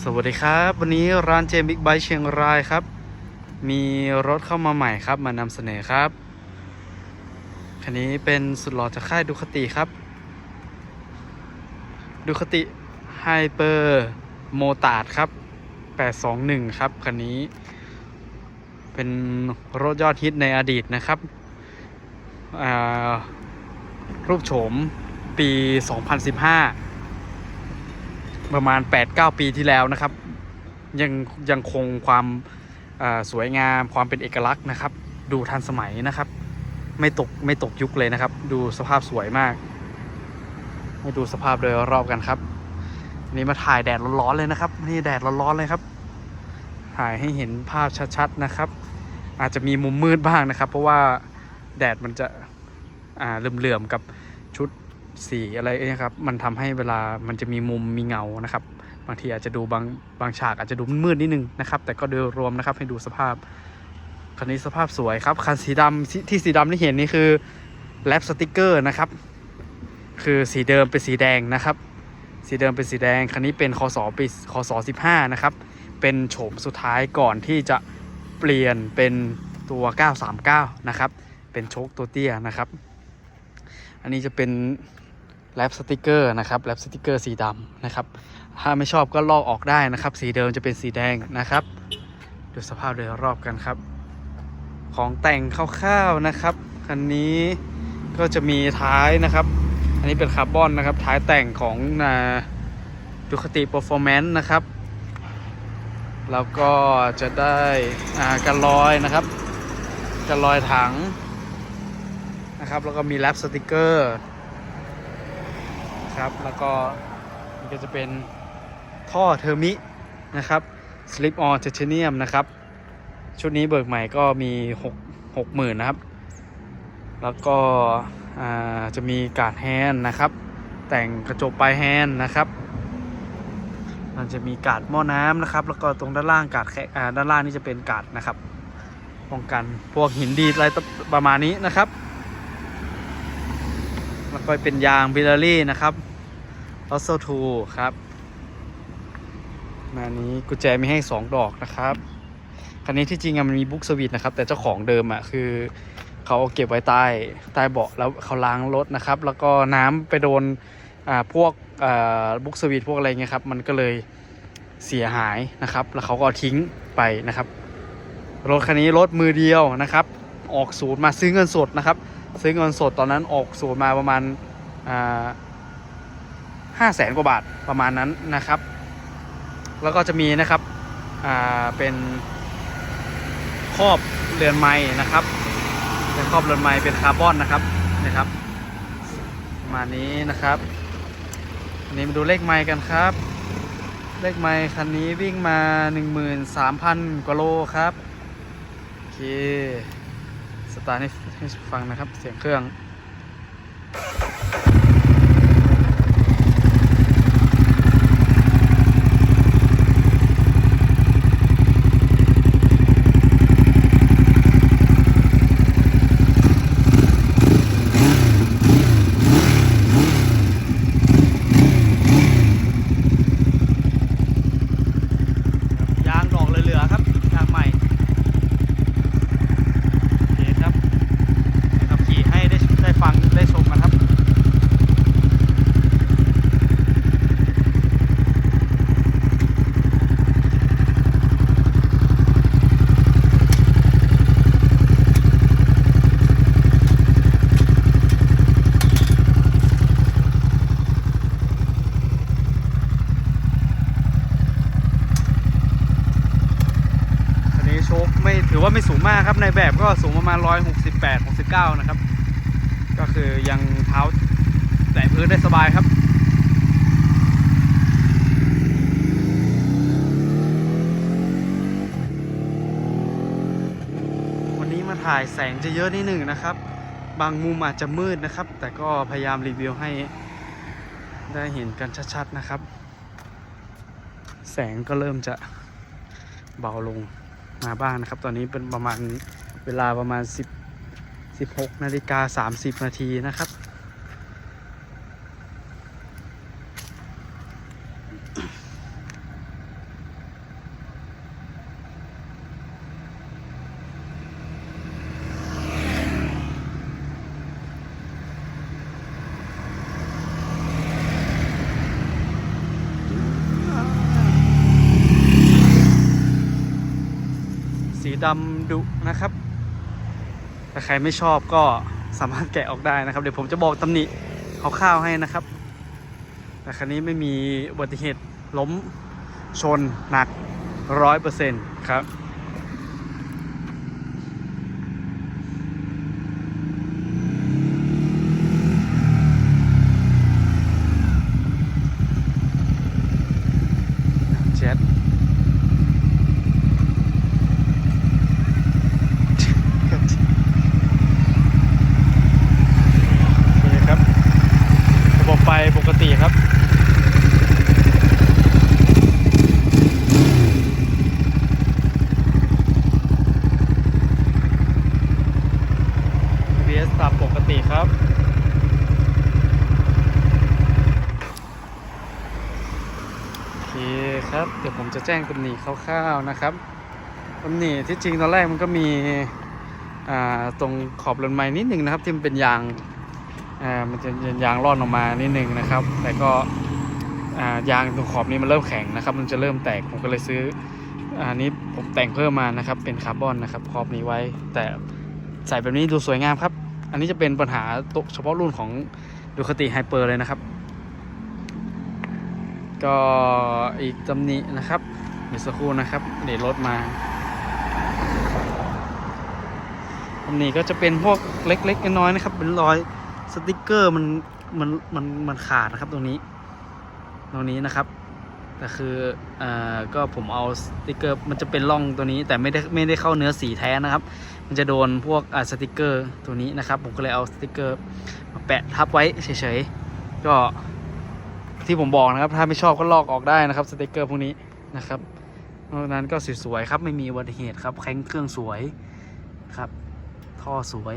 สวัสดีครับ วันนี้ร้านเจมบิ๊กไบค์เชียงรายครับ มีรถเข้ามาใหม่ครับมานำเสนอครับ คันนี้เป็นสุดหล่อจากค่ายดูคติครับ ดูคติไฮเปอร์โมตาดครับ 821 ครับ คันนี้ เป็นรถยอดฮิตในอดีตนะครับอ่ารูปโฉมปี 2015 ประมาณ 8-9 ปีที่แล้วนะครับ ยังยังคงความสวยงามความเป็นเอกลักษณ์นะครับ ดูทันสมัยนะครับ ไม่ตกไม่ตกยุคเลยนะครับ ดูสภาพสวยมากให้ดูสภาพโดยรอบกันครับนนี้มาถ่ายแดดร้อนๆเลยนะครับ นี่แดดร้อนๆเลยครับ ถ่ายให้เห็นภาพชัดๆนะครับ อาจจะมีมุมมืดบ้างนะครับ เพราะว่าแดดมันจะอ่าเหลื่อมๆกับ สีอะไรเนี่ยครับมันทำให้เวลามันจะมีมุมมีเงานะครับ บางทีอาจจะดูบางบางฉากอาจจะดูมืดนิดนึงนะครับ แต่ก็โดยรวมนะครับให้ดูสภาพคันนี้สภาพสวยครับคันสีดำที่ที่สีดำที่เห็นนี่คือแรปสติกเกอร์นะครับ คือสีเดิมเป็นสีแดงนะครับ สีเดิมเป็นสีแดงคันนี้เป็นคศปีคศ15นะครับเป็นโฉมสุดท้ายก่อนที่จะเปลี่ยนเป็นตัว 939 นะครับ เป็นโชคตัวเตี้ยนะครับ อันนี้จะเป็น แรปสติกเกอร์นะครับแรปสติกเกอร์สีดำนะครับ ถ้าไม่ชอบก็ลอกออกได้นะครับ สีเดิมจะเป็นสีแดงนะครับดูสภาพโดยรอบกันครับ ของแต่งคร่าวๆนะครับคันนี้ก็จะมีท้ายนะครับ อันนี้เป็นคาร์บอนนะครับ ท้ายแต่งของนาดูคติเปอร์ฟอร์แมนซ์นะครับ แล้วก็จะได้อ่ากันลอยนะครับกันลอยถังนะครับ แล้วก็มีแรปสติกเกอร์ ครับ แล้วก็มันก็จะเป็นท่อเทอร์มินะครับ slip on titanium นะครับ ชุดนี้เบิกใหม่ก็มี6 6หมื่นนะครับ แล้วก็จะมีการ์ดแฮนนะครับ แต่งกระจกปลายแฮนนะครับ มันจะมีกาดหม้อน้ำนะครับ แล้วก็ตรงด้านล่างกาดแค่ด้านล่างนี่จะเป็นกาดนะครับป้องกันพวกหินดีอะไรประมาณนี้นะครับ แล้วก็เป็นยางบิลลารี่นะครับลอสโซทูครับมานี้กุญแจมีให้ 2 ดอกนะครับ คันนี้ที่จริงอะมันมีบุ๊กสวิตนะครับ แต่เจ้าของเดิมอะคือเขาเอาเก็บไว้ใต้ใต้เบาะแล้วเขาล้างรถนะครับ แล้วก็น้ำไปโดนอ่าพวกอ่าบุ๊กสวิตพวกอะไรเงี้ยครับมันก็เลยเสียหายนะครับ แล้วเขาก็ทิ้งไปนะครับ รถคันนี้รถมือเดียวนะครับ ออกศูนย์มาซื้อเงินสดนะครับ ซื้อเงินสดตอนนั้นออกศูนย์มาประมาณห้าแสนกว่าบาทประมาณนั้นนะครับ แล้วก็จะมีนะครับเป็นครอบเรือนไม้นะครับ เป็นครอบเรือนไม้เป็นคาร์บอนนะครับนะครับมานี้นะครับนนี้มาดูเลขไม้กันครับ เลขไม้คันนี้วิ่งมา 13,000 กว่าโลครับ โอเค สตาร์ทให้ฟังนะครับ เสียงเครื่อง ยางดอกเหลือๆครับยางใหม่โอเคครับขับขี่ให้ได้ได้ฟังได้ชมกันครับ อันนี้โชคไม่ถือว่าไม่สูงมากครับในแบบก็สูงประมาณ 168 69 นะครับ ก็คือยังเท้าแตะพื้นได้สบายครับวันนี้มาถ่ายแสงจะเยอะนิดหนึ่งนะครับ บางมุมอาจจะมืดนะครับ แต่ก็พยายามรีวิวให้ได้เห็นกันชัดๆนะครับ แสงก็เริ่มจะเบาลง มาบ้างนะครับ ตอนนี้เป็นประมาณเวลาประมาณ 10 16นาฬิกา30นาทีนะครับ ดำดุนะครับถ้าใครไม่ชอบก็สามารถแกะออกได้นะครับ เดี๋ยวผมจะบอกตำหนิคร่าวๆให้นะครับ แต่คันนี้ไม่มีอุบัติเหตุล้มชนหนักร้อยเปอร์เซ็นต์ครับ เจ็ดโอเคครับ ระบบไฟปกติครับ BS ปรับปกติครับ โอเคครับ เดี๋ยวผม จะแจ้งตำหนิคร่าวๆนะครับตำหนิที่จริงตอนแรกมันก็มีตรงขอบเลนไม้นิดนึงนะครับ ที่มันเป็นยางมันจะเป็นยางร่อนออกมานิดนึงนะครับ แต่ก็ยางตรงขอบนี้มันเริ่มแข็งนะครับ มันจะเริ่มแตกผมก็เลยซื้ออันนี้ผมแต่งเพิ่มมานะครับ เป็นคาร์บอนนะครับขอบนี้ไว้ แต่ใส่แบบนี้ดูสวยงามครับ อันนี้จะเป็นปัญหาตัวเฉพาะรุ่นของดูคติไฮเปอร์เลยนะครับ ก็อีกตำหนินะครับเดี๋ยวสักครู่นะครับเดี๋ยวรถมาตำหนิก็จะเป็นพวกเล็กๆน้อยๆนะครับ เป็นรอยสติกเกอร์มันมันมันมันขาดนะครับตรงนี้ ตรงนี้นะครับแต่คืออ่าก็ผมเอาสติกเกอร์มันจะเป็นร่องตัวนี้ แต่ไม่ได้ไม่ได้เข้าเนื้อสีแท้นะครับ มันจะโดนพวกอ่าสติกเกอร์ตัวนี้นะครับ ผมก็เลยเอาสติกเกอร์มาแปะทับไว้เฉยๆก็ ที่ผมบอกนะครับ ถ้าไม่ชอบก็ลอกออกได้นะครับสติกเกอร์พวกนี้นะครับนอกนั้นก็สวยๆครับไม่มีอุบัติเหตุครับแข้งเครื่องสวยครับ ท่อสวย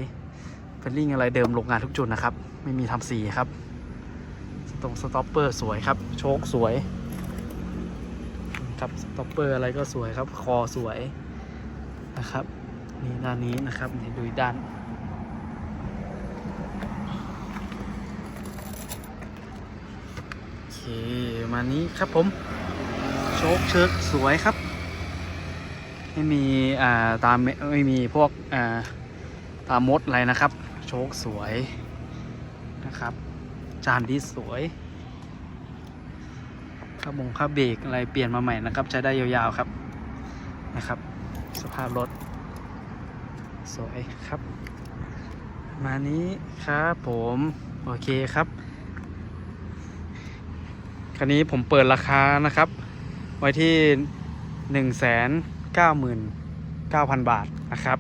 เฟลลิ่งอะไรเดิมโรงงานทุกจุดนะครับ ไม่มีทำสีครับตรงสต็อปเปอร์สวยครับ โชคสวยครับสต็อปเปอร์อะไรก็สวยครับ คอสวยนะครับนี่ด้านนี้นะครับนี่ดูด้าน โอเค มานี้ครับผม โชคเชิกสวยครับ ไม่มีอ่าตามไม่มีพวกอ่าตามมดอะไรนะครับ โชคสวยนะครับ จานดีสวยข้าบงข้าเบรกอะไรเปลี่ยนมาใหม่นะครับ ใช้ได้ยาวๆครับนะครับ สภาพรถ สวยครับ มานี้ครับผม โอเคครับ คันนี้ผมเปิดราคานะครับ ไว้ที่1 9 9 9 0 0 0บาทนะครับ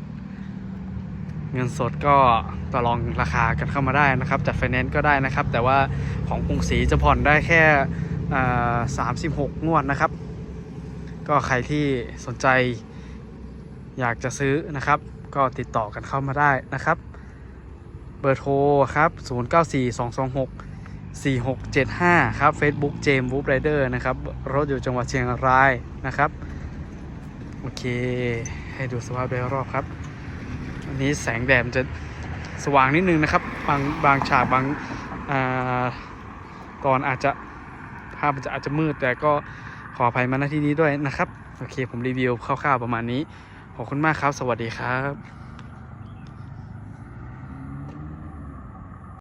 เงินสดก็ต่อรองราคากันเข้ามาได้นะครับจัดไฟแนนซ์ก็ได้นะครับ แต่ว่าของกรุงศรีจะผ่อนได้แค่อ่า36งวดนะครับ ก็ใครที่สนใจอยากจะซื้อนะครับ ก็ติดต่อกันเข้ามาได้นะครับ เบอร์โทรครับ 094226 4675 ครับ Facebook เจมวูฟไรเดอร์นะครับ รถอยู่จังหวัดเชียงรายนะครับ โอเค ให้ดูสภาพโดยรอบครับอันนี้แสงแดดจะสว่างนิดนึงนะครับ บางบางฉากบางอ่าตอนอาจจะภาพมันจะอาจจะมืด แต่ก็ขออภัยมาณที่นี้ด้วยนะครับ โอเค ผมรีวิวคร่าวๆประมาณนี้ ขอบคุณมากครับ สวัสดีครับ